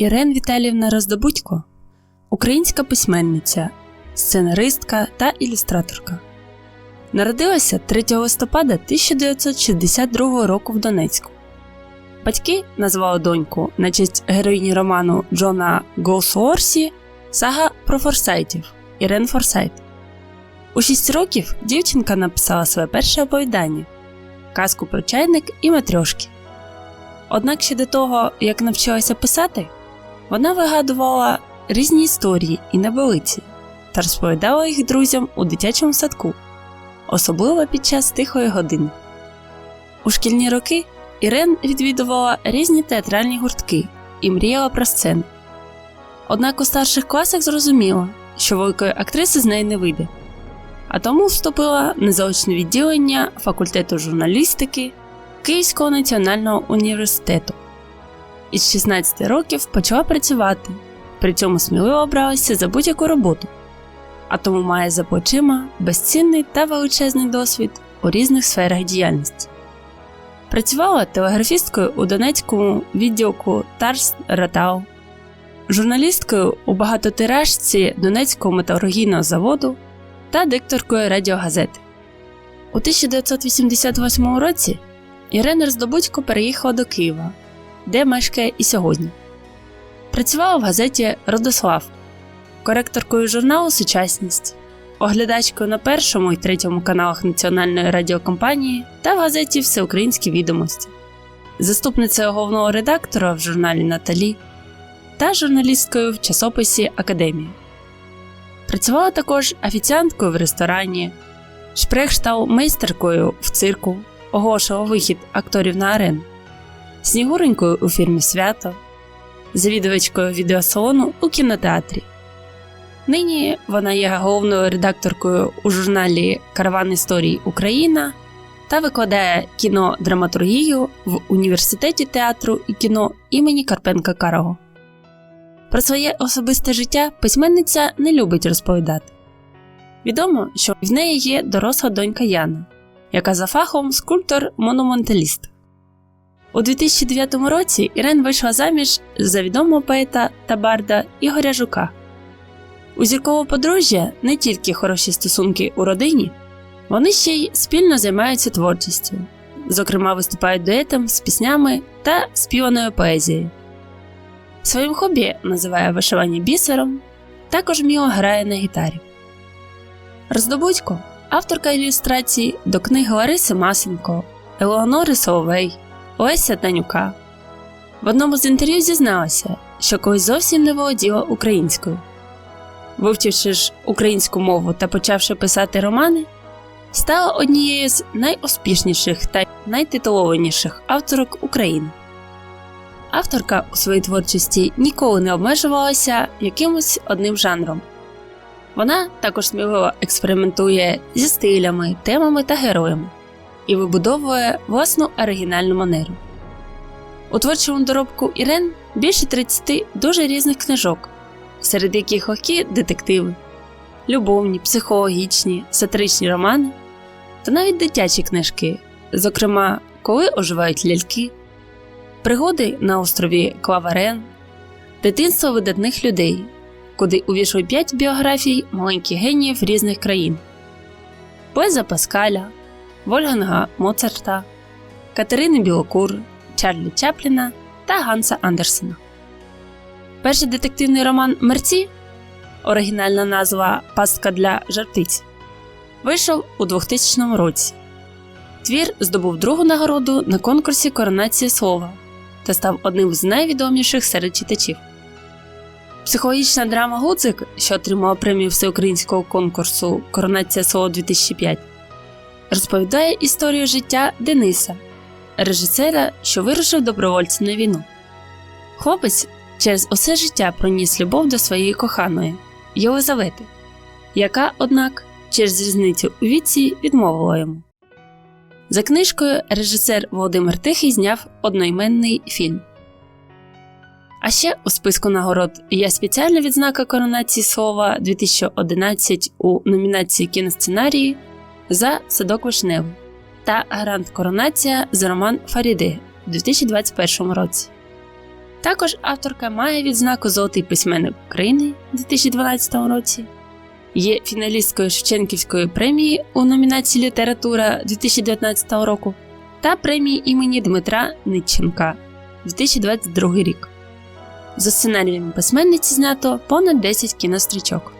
Ірен Віталіївна Роздобудько українська письменниця, сценаристка та ілюстраторка. Народилася 3 листопада 1962 року в Донецьку. Батьки назвали доньку на честь героїні роману Джона Голсуорсі Сага про Форсайтів Ірен Форсайт. У 6 років дівчинка написала своє перше оповідання казку про чайник і матрьошки. Однак ще до того, як навчилася писати, вона вигадувала різні історії і небелиці та розповідала їх друзям у дитячому садку, особливо під час тихої години. У шкільні роки Ірен відвідувала різні театральні гуртки і мріяла про сцену. Однак у старших класах зрозуміла, що великої актриси з неї не вийде, а тому вступила на заочне відділення факультету журналістики Київського національного університету. Із 16 років почала працювати, при цьому сміливо обралася за будь-яку роботу, а тому має за плечима безцінний та величезний досвід у різних сферах діяльності. Працювала телеграфісткою у Донецькому відділку Тарс Ратау, журналісткою у багатотиражці Донецького металургійного заводу та дикторкою радіогазети. У 1988 році Ірина Роздобудько переїхала до Києва, де мешкає і сьогодні. Працювала в газеті Родослав, коректоркою журналу Сучасність, оглядачкою на першому і третьому каналах Національної радіокомпанії та в газеті Всеукраїнські відомості, заступницею головного редактора в журналі Наталі та журналісткою в часописі Академія. Працювала також офіціанткою в ресторані, шпрехштал-мейстеркою в цирку, оголошувала вихід акторів на арену, снігуренькою у фірмі Свято, завідувачкою відеосалону у кінотеатрі. Нині вона є головною редакторкою у журналі Караван історій Україна та викладає кінодраматургію в університеті театру і кіно імені Карпенка Карого. Про своє особисте життя письменниця не любить розповідати. Відомо, що в неї є доросла донька Яна, яка за фахом скульптор-монументаліст. У 2009 році Ірен вийшла заміж за відомого поета та барда Ігоря Жука. У зіркового подружжя не тільки хороші стосунки у родині, вони ще й спільно займаються творчістю, зокрема, виступають дуетом з піснями та співаною поезією. Своїм хобі називає вишивання бісером, також вміло грає на гітарі. Роздобудько авторка ілюстрацій до книг Лариси Масенко, Елеонори Соловей, Олеся Данюка. В одному з інтерв'ю зізналася, що колись зовсім не володіла українською. Вивчивши ж українську мову та почавши писати романи, стала однією з найуспішніших та найтитулованіших авторок України. Авторка у своїй творчості ніколи не обмежувалася якимось одним жанром. Вона також сміливо експериментує зі стилями, темами та героями і вибудовує власну оригінальну манеру. У творчому доробку Ірен більше 30 дуже різних книжок, серед яких легкі детективи, любовні, психологічні, сатиричні романи та навіть дитячі книжки, зокрема, коли оживають ляльки, пригоди на острові Клаварен, дитинство видатних людей, куди увійшли 5 біографій маленьких геніїв різних країн, Поеза Паскаля, Вольганга Моцарта, Катерини Білокур, Чарлі Чапліна та Ганса Андерсена. Перший детективний роман Мерці, оригінальна назва Пастка для жартиць, вийшов у 2000 році. Твір здобув другу нагороду на конкурсі Коронація слова та став одним з найвідоміших серед читачів. Психологічна драма Гудзик, що отримала премію всеукраїнського конкурсу Коронація слова 2005, розповідає історію життя Дениса, режисера, що вирушив добровольцем на війну. Хлопець через усе життя проніс любов до своєї коханої Єлизавети, яка, однак, через різницю у віці відмовила йому. За книжкою режисер Володимир Тихий зняв одноіменний фільм. А ще у списку нагород є спеціальна відзнака коронації слова 2011 у номінації кіносценарії за Садок Вишневий та Грант Коронація за роман Фаріди у 2021 році. Також авторка має відзнаку Золотий письменник України у 2012 році. Є фіналісткою Шевченківської премії у номінації Література 2019 року та премії імені Дмитра Нитченка 2022 рік. За сценарієм письменниці знято понад 10 кінострічок.